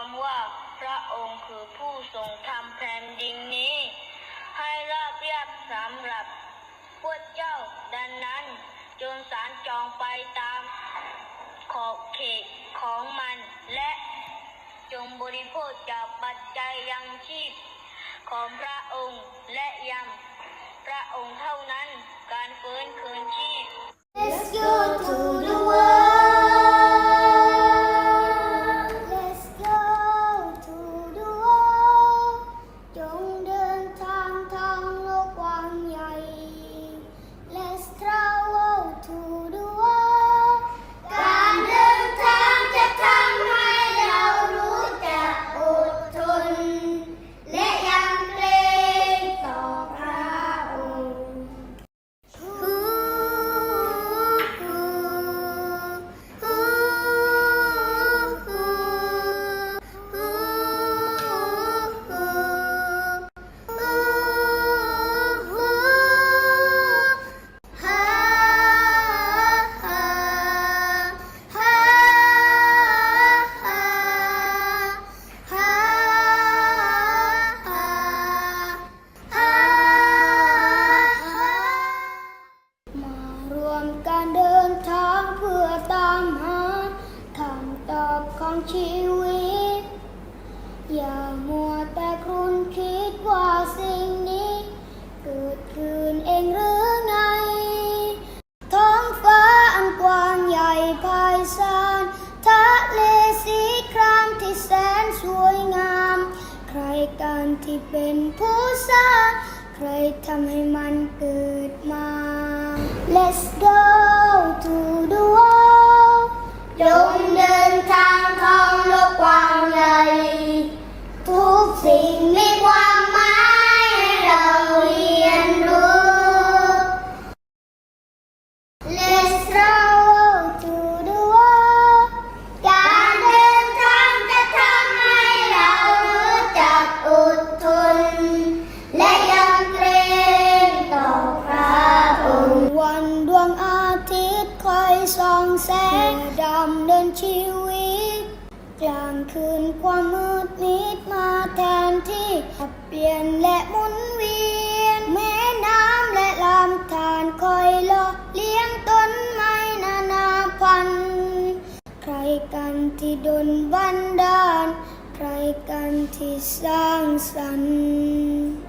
ความว่าพระองค์คือผู้ทรงทำแผ่นดินนี้ ให้ราบเรียบสำหรับพวกเจ้าดังนั้นจงสารจองไปตามขอบเขตของมันและจงบริโภคจากปัจจัยยังชีพของพระองค์และยังพระองค์เท่านั้นการฟื้นคืนชีพ Let's go to ชีวิต อย่ามัวแต่ครุนคิดว่าสิ่งนี้ เกิดขึ้นเองหรือไง ท้องฟ้าอันกว้างใหญ่ไพศาลทะเลสีครามที่แสนสวยงาม ใครกันที่เป็นผู้สร้าง ใครทำให้มันเกิดมา Let's go ให้เราเรียนรู้ Let's travel to the world การเดินทางจะทำให้เรารู้จักอดทนแล กลางคืนความมืดมิดมาแทนที่ขับเปลี่ยนและหมุนเวียน แม่น้ำและลำธารคอยลอเลี้ยงต้นไม้นานาพันธุ์ใครกันที่ดนบันดาล ใครกันที่สร้างสรรค์